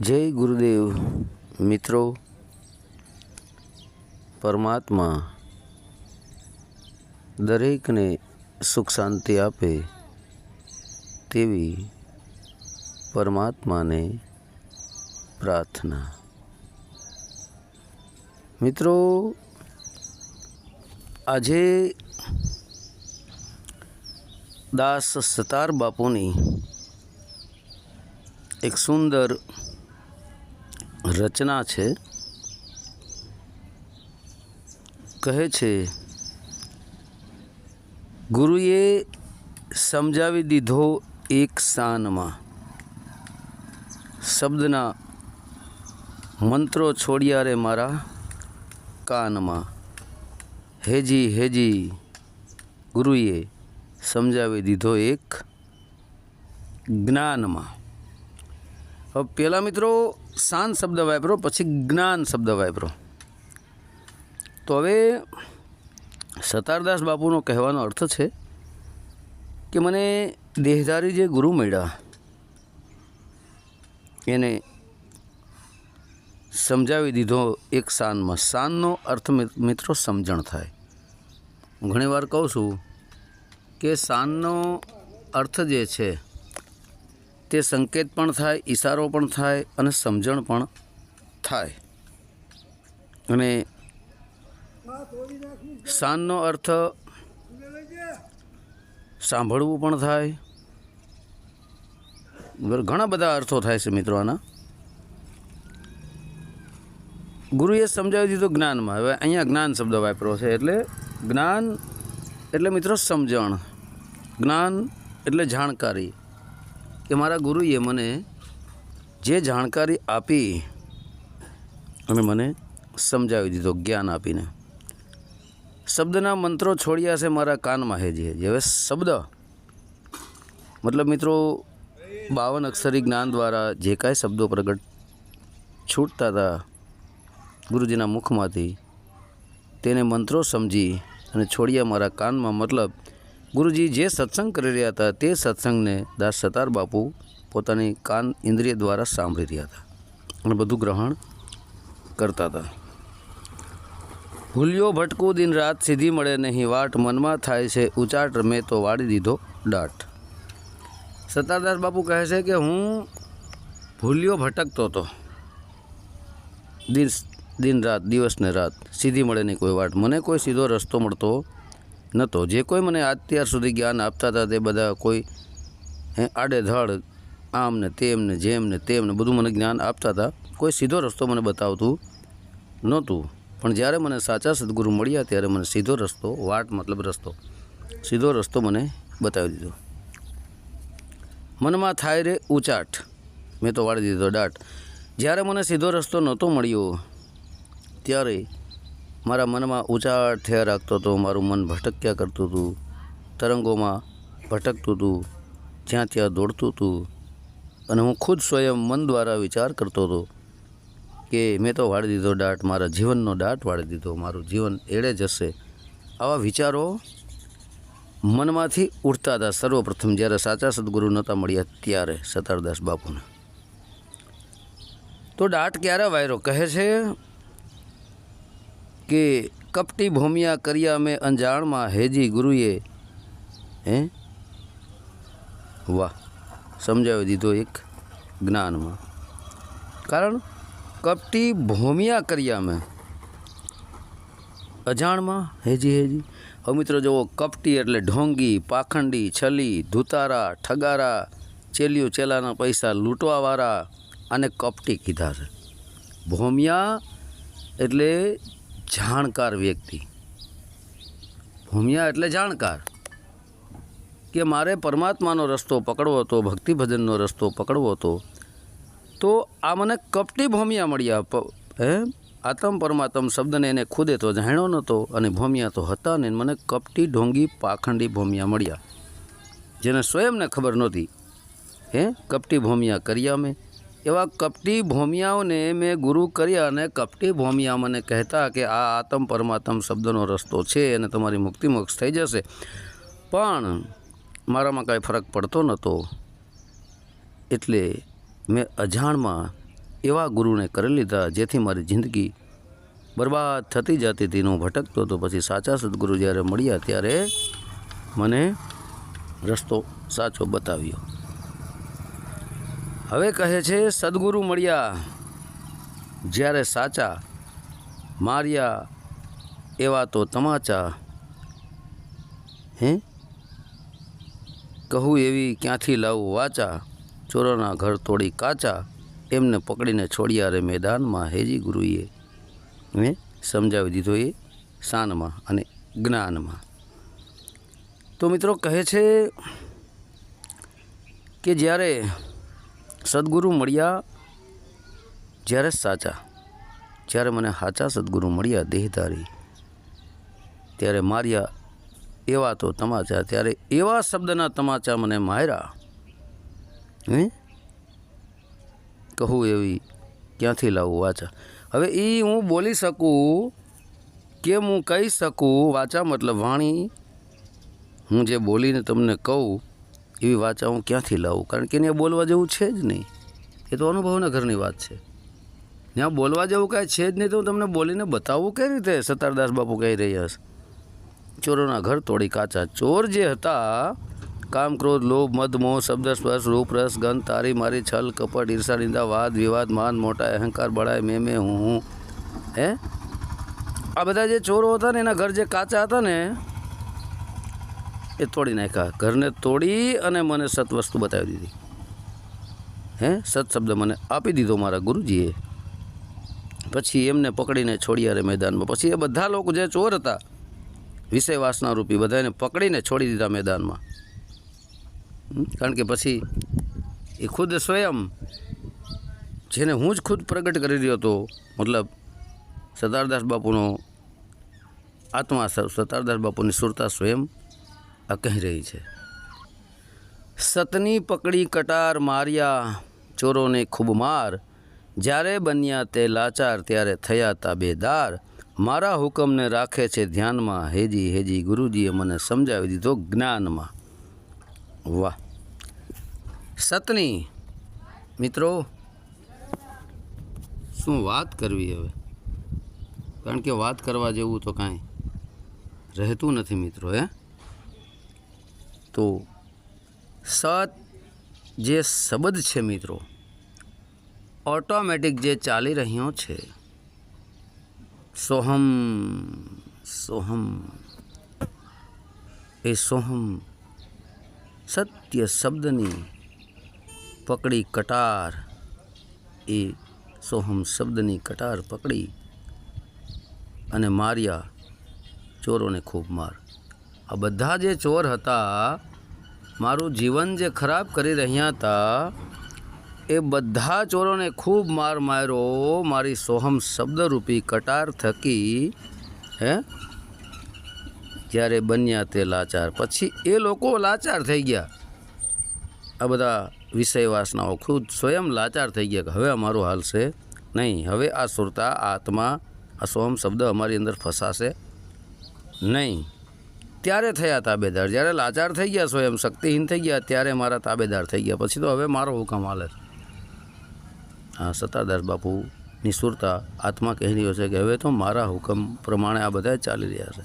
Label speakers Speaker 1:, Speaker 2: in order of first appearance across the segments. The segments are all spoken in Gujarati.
Speaker 1: જય ગુરુદેવ, મિત્રો. પરમાત્મા દરેકને સુખ શાંતિ આપે તેવી પરમાત્માને પ્રાર્થના. મિત્રો, આજે દાસ સતાર બાપુની એક સુંદર રચના છે? કહે છે, ગુરુએ સમજાવી દીધો એક સાનમાં. શબ્દના મંત્રો છોડ્યા રે મારા કાનમાં. હેજી હેજી, ગુરુએ સમજાવી દીધો એક જ્ઞાનમાં. હવે પહેલાં મિત્રો શાંત શબ્દ વાપરો, પછી જ્ઞાન શબ્દ વાપરો. તો હવે સતારદાસ બાપુનો કહેવાનો અર્થ છે કે મને દેહધારી જે ગુરુ મળ્યા, એને સમજાવી દીધો એક શાનમાં. શાનનો અર્થ મિત્રો સમજણ થાય. હું ઘણીવાર કહું છું કે શાનનો અર્થ જે છે તે સંકેત પણ થાય, ઈશારો પણ થાય અને સમજણ પણ થાય. અને શાનનો અર્થ સાંભળવું પણ થાય. ઘણા બધા અર્થો થાય છે મિત્રો આના. ગુરુએ સમજાવી દીધું જ્ઞાનમાં. હવે અહીંયા જ્ઞાન શબ્દ વાપરો છે એટલે જ્ઞાન એટલે મિત્રો સમજણ. જ્ઞાન એટલે જાણકારી. કે મારા ગુરુએ મને જે જાણકારી આપી, અને મને સમજાવી દીધો, જ્ઞાન આપીને. શબ્દના મંત્રો છોડ્યા છે મારા કાનમાં હેજી હેજી હવે શબ્દ. મતલબ મિત્રો, બાવન અક્ષરી જ્ઞાન દ્વારા જે કાંઈ શબ્દો પ્રગટ છૂટતા હતા ગુરુજીના મુખમાંથી, તેને મંત્રો સમજી અને છોડ્યા મારા કાનમાં. મતલબ ગુરુજી જે સત્સંગ કરી રહ્યા હતા, તે સત્સંગને દાસ સતાર બાપુ પોતાની કાન ઇન્દ્રિય દ્વારા સાંભળી રહ્યા હતા અને બધું ગ્રહણ કરતા હતા. ભૂલ્યો ભટકું દિન રાત, સીધી મળે નહીં વાટ, મનમાં થાય છે ઉચાટ મેં તો વાળી દીધો દાટ. સતારદાસ બાપુ કહે છે કે હું ભૂલ્યો ભટકતો હતો. દિન દિન રાત દિવસ ને રાત, સીધી મળે નહીં કોઈ વાટ. મને કોઈ સીધો રસ્તો મળતો નહોતો. જે કોઈ મને અત્યાર સુધી જ્ઞાન આપતા હતા તે બધા કોઈ, હે, આડેધડ આમ ને તેમ ને જેમ ને તેમ ને બધું મને જ્ઞાન આપતા હતા. કોઈ સીધો રસ્તો મને બતાવતું નહોતું. પણ જ્યારે મને સાચા સદગુરુ મળ્યા ત્યારે મને સીધો રસ્તો, વાટ મતલબ રસ્તો, સીધો રસ્તો મને બતાવી દીધો. મનમાં થાય રે ઉચાટ. મેં તો વાળી દીધો દાટ. જ્યારે મને સીધો રસ્તો નહોતો મળ્યો, ત્યારે મારા મનમાં ઉચાટ થયા રાખતો હતો, મારું મન ભટક્યા કરતું હતું, તરંગોમાં ભટકતું હતું, જ્યાં ત્યાં દોડતું હતું. અને હું ખુદ સ્વયં મન દ્વારા વિચાર કરતો હતો કે મેં તો વાળી દીધો દાટ મારા જીવનનો દાટ વાળી દીધો, મારું જીવન એળે જશે. આવા વિચારો મનમાંથી ઉઠતા હતા સર્વપ્રથમ, જ્યારે સાચા સદગુરુ નહોતા મળ્યા ત્યારે સતારદાસ બાપુને. તો દાટ ક્યારે વાયરો? કહે છે કે કપટી ભૂમિયા કર્યા મેં અંજાણમાં, હેજી ગુરુએ. હે? વાહ, સમજાવી દીધો એક જ્ઞાનમાં. કારણ કપટી ભૂમિયા કર્યા મેં અજાણમાં, હેજી હેજી. હવે મિત્રો જુઓ, કપટી એટલે ઢોંગી, પાખંડી, છલી, ધુતારા, ઠગારા ચેલિયું ચેલાના પૈસા લૂંટવાવાળા અને કપટી કીધા છે. ભોમિયા એટલે જાણકાર વ્યક્તિ. ભૂમિયા એટલે જાણકાર. કે મારે પરમાત્માનો રસ્તો પકડવો હતો ભક્તિ ભજનનો રસ્તો પકડવો હતો, તો આ મને કપટી ભૂમિયા મળ્યા. હે? આતમ પરમાત્મ શબ્દને એને ખુદે તો જાણ્યો નહોતો અને ભૂમિયા તો હતા ને મને કપટી ઢોંગી પાખંડી ભૂમિયા મળ્યા. જેને સ્વયંને ખબર નહોતી. હે? કપટી ભૂમિયા કર્યા મેં. એવા કપટી ભોમિયાઓને મેં ગુરુ કર્યા અને કપટી ભોમિયા મને કહેતા કે આ આતમ પરમાત્મ શબ્દનો રસ્તો છે અને તમારી મુક્તિ મોક્ષ થઈ જશે. પણ મારામાં કાંઈ ફરક પડતો નહોતો. એટલે મેં અજાણમાં એવા ગુરુને કરી લીધા જેથી મારી જિંદગી બરબાદ થતી જતી હતી હું ભટકતો હતો. પછી સાચા સદગુરુ જ્યારે મળ્યા ત્યારે મને રસ્તો સાચો બતાવ્યો. હવે કહે છે, સદગુરુ મળ્યા. જ્યારે સાચા, માર્યા એવા તો તમાચા. હે? કહું એવી ક્યાંથી લાવું વાચા? ચોરોના ઘર તોડી કાચા. એમને પકડીને છોડ્યા રે મેદાનમાં હેજી ગુરુએ. મેં સમજાવી દીધો એ શાનમાં અને જ્ઞાનમાં. તો મિત્રો કહે છે કે જ્યારે સદગુરુ મળ્યા જ્યારે સાચા. જ્યારે મને સાચા સદગુરુ મળ્યા દેહધારી, ત્યારે માર્યા એવા તો તમાચા, ત્યારે એવા શબ્દના તમાચા મને માર્યા. હે? કહું એવી ક્યાંથી લાવું વાચા? હવે એ હું બોલી શકું કે હું કહી શકું? વાચા મતલબ વાણી. હું જે બોલીને તમને કહું એવી વાચા હું ક્યાંથી લાવું? કારણ કે એને બોલવા જેવું છે જ નહીં. એ તો અનુભવના ઘરની વાત છે. ત્યાં બોલવા જેવું કાંઈ છે જ નહીં તો હું તમને બોલીને બતાવવું કઈ રીતે સતારદાસ બાપુ કહી રહ્યા છે? ચોરોના ઘર તોડી કાચા. ચોર જે હતા, કામ, ક્રોધ, લોભ, મદ, મોહ, શબ્દ, સ્પર્શ, રૂપ ગંધ, તારી, મારી, છલ, કપટ, ઈર્ષા, નિંદા, વાદ, વિવાદ, માન, મોટા, અહંકાર બળાય મેં મેં, હું હું. હે? આ બધા જે ચોરો હતા ને એના ઘર જે કાચા હતા ને એ તોડી નાખ્યા. ઘરને તોડી અને મને સત વસ્તુ બતાવી દીધી. હે? સત શબ્દ મને આપી દીધો મારા ગુરુજીએ. પછી એમને પકડીને છોડ્યા રે મેદાનમાં. પછી એ બધા લોકો જે ચોર હતા વિષય વાસના રૂપી બધાને પકડીને છોડી દીધા મેદાનમાં. કારણ કે પછી એ ખુદ સ્વયં, જેને હું જ ખુદ પ્રગટ કરી રહ્યો હતો, મતલબ સતારદાસ બાપુનો આત્મા સતારદાસ બાપુની સુરતા સ્વયં આ કહી રહી છે. સતની પકડી કટાર માર્યા ચોરોને ખૂબ માર. જ્યારે બન્યા તે લાચાર ત્યારે થયા તા બેદાર મારા હુકમને રાખે છે ધ્યાનમાં. હેજી હેજી, ગુરુજીએ મને સમજાવી દીધો જ્ઞાનમાં. વાહ. સતની, મિત્રો, શું વાત કરવી હવે? કારણ કે વાત કરવા જેવું તો કાંઈ રહેતું નથી મિત્રો, હે? તો સત જે શબ્દ છે મિત્રો ઓટોમેટિક જે ચાલી રહ્યો છે, સોહમ સોહમ, એ સોહમ સત્ય શબ્દની પકડી કટાર, એ સોહમ શબ્દની કટાર પકડી અને માર્યા ચોરોને ખૂબ માર. આ બધા જે ચોર હતા મારું જીવન જે ખરાબ કરી રહ્યા હતા, એ બધા ચોરોને ખૂબ માર માર્યો. મારી સોહમ શબ્દરૂપી કટાર થકી, હે? જ્યારે બન્યા તે લાચાર? પછી એ લોકો લાચાર થઈ ગયા. આ બધા વિષય વાસનાઓ ખુદ સ્વયં લાચાર થઈ ગયા કે હવે અમારું હાલશે નહીં. હવે આ સુરતા આત્મા, આ સોહમ શબ્દ અમારી અંદર ફસાશે નહીં. ત્યારે થયા તાબેદાર. જ્યારે લાચાર થઈ ગયા સ્વયં શક્તિહીન થઈ ગયા, ત્યારે મારા તાબેદાર થઈ ગયા. પછી તો હવે મારો હુકમ હાલે છે. હા સત્તાદાસ બાપુ નિસુરતા, આત્મા કહી રહ્યો છે કે હવે તો મારા હુકમ પ્રમાણે આ બધા ચાલી રહ્યા છે.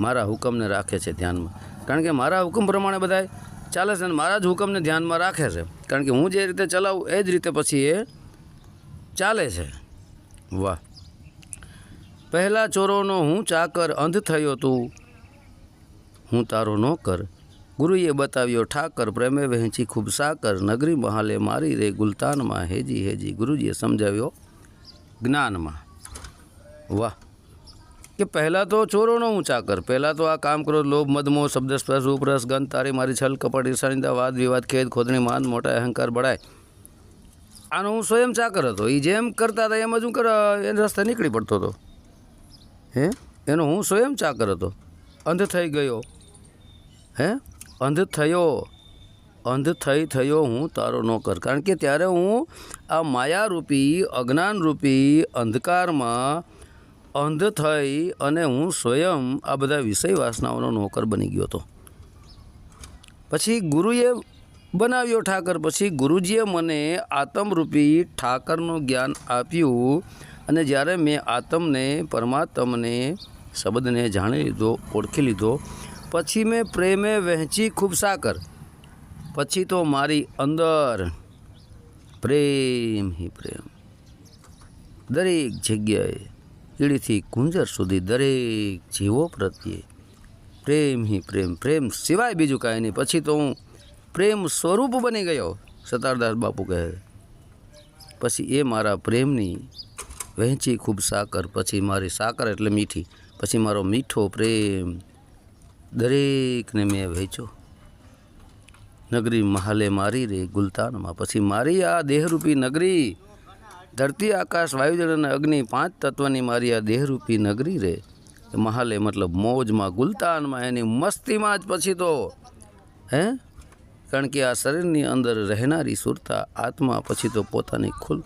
Speaker 1: મારા હુકમને રાખે છે ધ્યાનમાં. કારણ કે મારા હુકમ પ્રમાણે બધા ચાલે છે અને મારા જ હુકમને ધ્યાનમાં રાખે છે. કારણ કે હું જે રીતે ચલાવું એ જ રીતે પછી એ ચાલે છે. વાહ. પહેલાં ચોરોનો હું ચાકર અંધ થયો તું હું તારો નોકર. ગુરુએ બતાવ્યો, ઠાકર, પ્રેમે વહેંચી ખૂબ સાકર. નગરી મહાલે મારી રે ગુલતાનમાં. હેજી હેજી ગુરુજીએ સમજાવ્યો, જ્ઞાનમાં. વાહ. કે પહેલાં તો ચોરોનો હું ચાકર. પહેલાં તો આ કામ કરો લોભ, મદમો શબ્દ સ્પર્શ રૂપ ગંધ, તારી મારી છલ, કપટ, ઈર્ષાનિંદા, વાદ, વિવાદ, ખેદ, ખોદણી માન મોટા અહંકાર બળાય આનો હું સ્વયં ચાકર હતો. એ જેમ કરતા હતા, એમ જ હું કર, એ રસ્તે નીકળી પડતો હતો. હે? એનો હું સ્વયં ચાકર હતો. અંધ થઈ ગયો. હે? અંધ થયો. અંધ થઈ થયો હું તારો નોકર. કારણ કે ત્યારે હું આ માયારૂપી, અજ્ઞાનરૂપી અંધકારમાં અંધ થઈ અને હું સ્વયં આ બધા વિષય વાસનાઓનો નોકર બની ગયો હતો. પછી ગુરુએ બનાવ્યો ઠાકર. પછી ગુરુજીએ મને આત્મરૂપી ઠાકરનું જ્ઞાન આપ્યું અને જ્યારે મેં આત્મને, પરમાત્મને શબ્દને જાણી લીધો, ઓળખી લીધો. પછી મેં પ્રેમે વહેંચી ખૂબ સાકર. પછી તો મારી અંદર પ્રેમ હિ પ્રેમ. દરેક જગ્યાએ કીડીથી કુંજર સુધી દરેક જીવો પ્રત્યે પ્રેમ હિ પ્રેમ. પ્રેમ સિવાય બીજું કાંઈ નહીં. પછી તો હું પ્રેમ સ્વરૂપ બની ગયો, સતારદાસ બાપુ કહે. પછી એ મારા પ્રેમની વહેંચી ખૂબ સાકર. પછી મારી સાકર એટલે મીઠી. પછી મારો મીઠો પ્રેમ દરેકને મેં વહેંચ્યો. નગરી મહાલે મારી રે ગુલતાનમાં. પછી મારી આ દેહરૂપી નગરી, ધરતી, આકાશ, વાયુજળ અને અગ્નિ પાંચ તત્વની મારી આ દેહરૂપી નગરી રે. મહાલે મતલબ મોજમાં, ગુલતાનમાં, એની મસ્તીમાં જ પછી તો, હે? કારણ કે આ શરીરની અંદર રહેનારી સુરતા, આત્મા પછી તો પોતાની ખુદ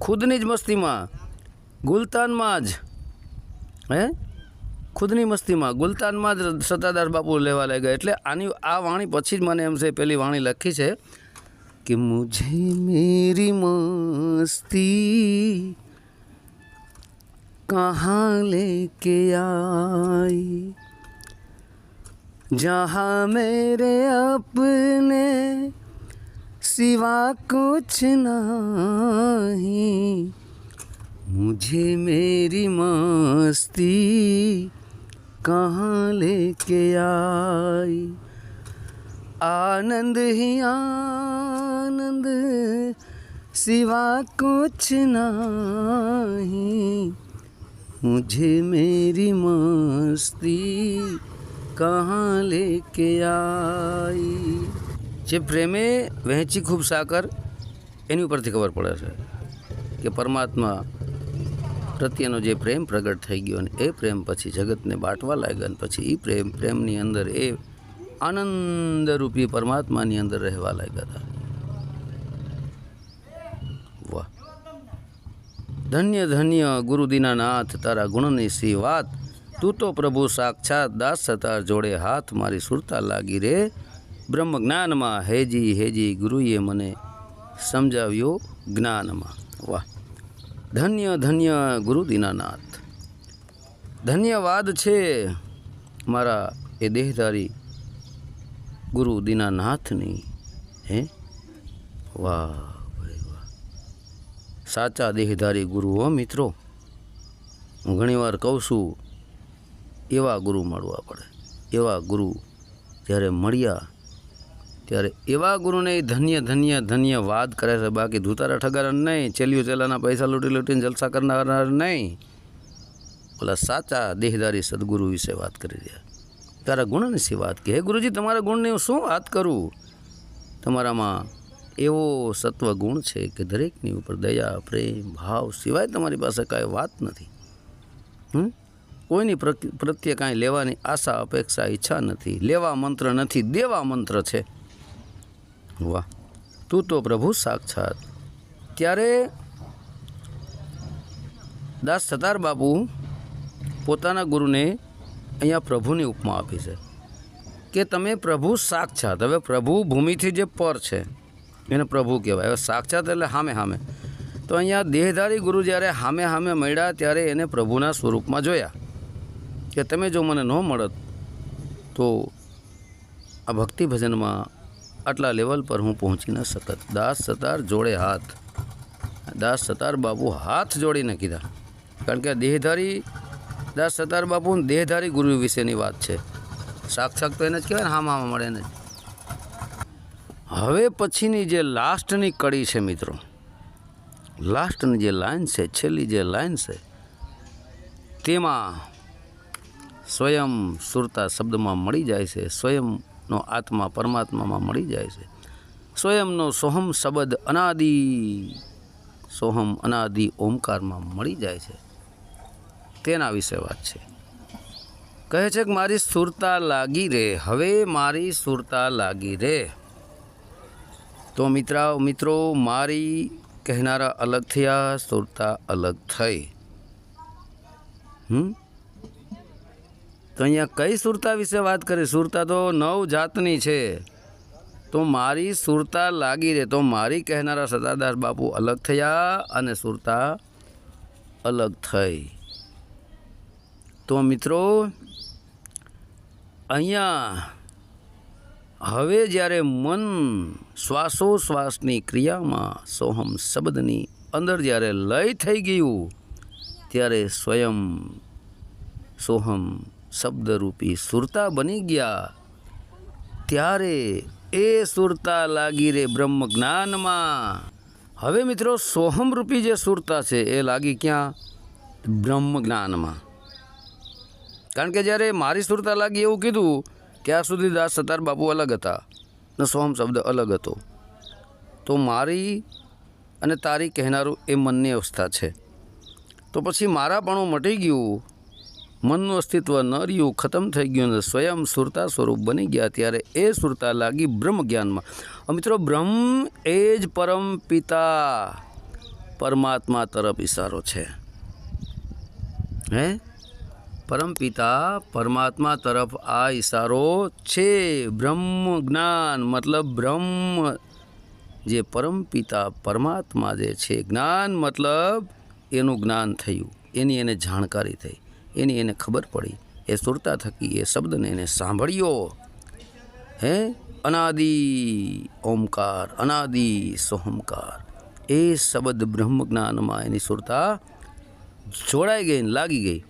Speaker 1: ખુદની જ મસ્તીમાં, ગુલતાનમાં જ, હે? ખુદની મસ્તીમાં ગુલતાનમાં જ સત્તાદાર બાપુ લેવા લાગ્યા એટલે આની આ વાણી પછી જ મને એમ છે પેલી વાણી લખી છે कि मुझे मेरी मस्ती कहाँ लेके आई जहाँ मेरे अपने सिवा कुछ नहीं मुझे मेरी मस्ती कहाँ लेके आई आनंद ही आनंद सिवा कुछ नहीं मुझे मेरी मस्ती कहाँ लेके आई જે પ્રેમે વહેંચી ખૂબ સાકર એની ઉપરથી ખબર પડે છે કે પરમાત્મા પ્રત્યેનો જે પ્રેમ પ્રગટ થઈ ગયો અને એ પ્રેમ પછી જગતને બાંટવા લાગ્યા અને પછી એ પ્રેમ પ્રેમની અંદર એ આનંદરૂપી પરમાત્માની અંદર રહેવા લાગ્યા હતા. વાહ. ધન્ય ધન્ય ગુરુ દીનાનાથ તારા ગુણની સી વાત. તું તો પ્રભુ સાક્ષાત દાસ સતાર જોડે હાથ મારી સુરતા લાગી રે. બ્રહ્મ જ્ઞાનમાં હેજી હેજી ગુરુએ મને સમજાવ્યો જ્ઞાનમાં. વાહ. ધન્ય ધન્ય ગુરુ દીનાનાથ. ધન્યવાદ છે મારા એ દેહધારી ગુરુ દીનાનાથની, હે? વાહ સાચા દેહધારી ગુરુ હો મિત્રો. હું ઘણીવાર કહું છું, એવા ગુરુ મળવા પડે. એવા ગુરુ જ્યારે મળ્યા ત્યારે એવા ગુરુને ધન્ય ધન્ય ધન્ય વાત કરે છે, બાકી ધૂતારા ઠગારા નહીં, ચેલીઓ ચેલાના પૈસા લૂંટી લૂંટીને જલસા કરનાર નહીં. ઓલા સાચા દેહદારી સદગુરુ વિશે વાત કરી રહ્યા. તારા ગુણની શી વાત કે? હે ગુરુજી, તમારા ગુણની હું શું વાત કરું? તમારામાં એવો સત્વ ગુણ છે કે દરેકની ઉપર દયા, પ્રેમ, ભાવ સિવાય તમારી પાસે કાંઈ વાત નથી. હમ? કોઈની પ્રત્યે કાંઈ લેવાની આશા, અપેક્ષા, ઈચ્છા નથી. લેવા મંત્ર નથી, દેવા મંત્ર છે. વાહ. તું તો પ્રભુ સાક્ષાત. ત્યારે દાસ સતાર બાપુ પોતાના ગુરુને અહીંયા પ્રભુની ઉપમા આપી છે. કે તમે પ્રભુ સાક્ષાત. હવે પ્રભુ ભૂમિથી જે પર છે, એને પ્રભુ કહેવાય. હવે સાક્ષાત એટલે હામે હામે. તો અહીંયા દેહધારી ગુરુ જ્યારે હામે હામે મળ્યા, ત્યારે એને પ્રભુના સ્વરૂપમાં જોયા. કે તમે જો મને ન મળત, તો આ ભક્તિ ભજનમાં આટલા લેવલ પર હું પહોંચી ન શકત. દાસ સતાર જોડે હાથ. દાસ સતાર બાપુ હાથ જોડીને કીધા. કારણ કે દેહધારી, દાસ સતાર બાપુ દેહધારી ગુરુ વિશેની વાત છે. સાક્ષાત તો એને જ કહેવાય ને હામ હામાં મળે ને હવે પછીની જે લાસ્ટની કડી છે મિત્રો લાસ્ટની જે લાઈન છે, છેલ્લી જે લાઈન છે, તેમાં સ્વયં સુરતા શબ્દમાં મળી જાય છે સ્વયંનો આત્મા પરમાત્મામાં મળી જાય છે. સ્વયંનો સોહમ શબ્દ અનાદિ, સોહમ અનાદિ ઓમકારમાં મળી જાય છે. તેના વિશે વાત છે. કહે છે કે મારી સુરતા લાગી રે, હવે મારી સુરતા લાગી રે. તો મિત્રા, મિત્રો, મારી કહેનારા અલગ થયા સુરતા અલગ થઈ. હમ? તો અહીંયા કઈ સુરતા વિશે વાત કરી સુરતા તો નવ જાતની છે. તો મારી સુરતા લાગી રહે. તો મારી કહેનારા સતાદાસ બાપુ અલગ થયા અને સુરતા અલગ થઈ. તો મિત્રો, અહીંયા હવે જ્યારે મન શ્વાસોશ્વાસની ક્રિયામાં સોહમ શબ્દની અંદર જ્યારે લય થઈ ગયું, ત્યારે સ્વયં સોહમ શબ્દરૂપી સુરતા બની ગયા. ત્યારે એ સુરતા લાગી રે બ્રહ્મ જ્ઞાનમાં હવે મિત્રો સોહમરૂપી જે સુરતા છે એ લાગી ક્યાં? બ્રહ્મ જ્ઞાનમાં કારણ કે જ્યારે મારી સુરતા લાગી એવું કીધું, ત્યાં સુધી દાસ સતાર બાપુ અલગ હતા ને સોહમ શબ્દ અલગ હતો. તો મારી અને તારી કહેનારું એ મનની અવસ્થા છે. તો પછી મારાપણું મટી ગયું મનનું અસ્તિત્વ ન રહ્યું, ખતમ થઈ ગયું અને સ્વયં સુરતા સ્વરૂપ બની ગયા. ત્યારે એ સુરતા લાગી બ્રહ્મ જ્ઞાનમાં. મિત્રો, બ્રહ્મ એ જ પરમ પિતા. પરમાત્મા તરફ ઇશારો છે. હે? પરમપિતા પરમાત્મા તરફ આ ઈશારો છે. બ્રહ્મ જ્ઞાન મતલબ બ્રહ્મ જે પરમપિતા પરમાત્મા જે છે, જ્ઞાન મતલબ એનું જ્ઞાન થયું. એની એને જાણકારી થઈ. એની એને ખબર પડી. એ સુરતા થકી એ શબ્દને એને સાંભળ્યો. હે? અનાદિ ઓમકાર, અનાદિ સોહમકાર. એ શબ્દ બ્રહ્મ જ્ઞાનમાં એની સુરતા જોડાઈ ગઈ લાગી ગઈ.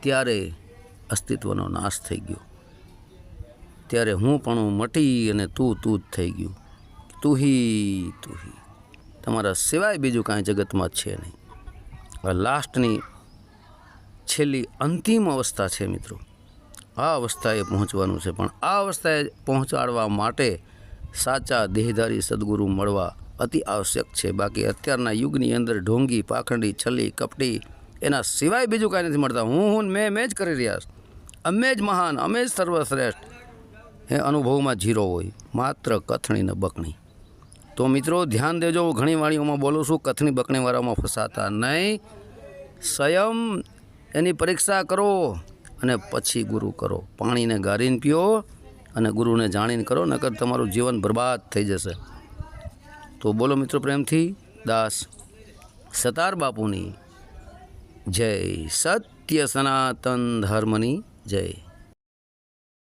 Speaker 1: ત્યારે અસ્તિત્વનો નાશ થઈ ગયો. ત્યારે હું પણ મટી અને તું તું જ થઈ ગયું. તુહી તુહી તમારા સિવાય બીજું કાંઈ જગતમાં છે નહીં. લાસ્ટની છેલ્લી અંતિમ અવસ્થા છે મિત્રો. આ અવસ્થાએ પહોંચવાનું છે, પણ આ અવસ્થાએ પહોંચાડવા માટે સાચા દેહધારી સદગુરુ મળવા અતિ આવશ્યક છે. બાકી અત્યારના યુગની અંદર ઢોંગી, પાખંડી, છલી, કપટી, એના સિવાય બીજું કાંઈ નથી મળતા. હું હું મેં મેં જ કરી રહ્યા અમે જ મહાન, અમે જ સર્વશ્રેષ્ઠ. એ અનુભવમાં જીરો હોય, માત્ર કથણી ને બકણી. તો મિત્રો, ધ્યાન દેજો, હું ઘણી વાણીઓમાં બોલું છું, કથણી બકણીવાળામાં ફસાતા નહીં. સ્વયં એની પરીક્ષા કરો અને પછી ગુરુ કરો. પાણીને ગારીને પીઓ અને ગુરુને જાણીને કરો, નકર તમારું જીવન બરબાદ થઈ જશે. તો બોલો મિત્રો પ્રેમથી, દાસ સતાર બાપુની જય સત્ય સનાતન ધર્મની જય.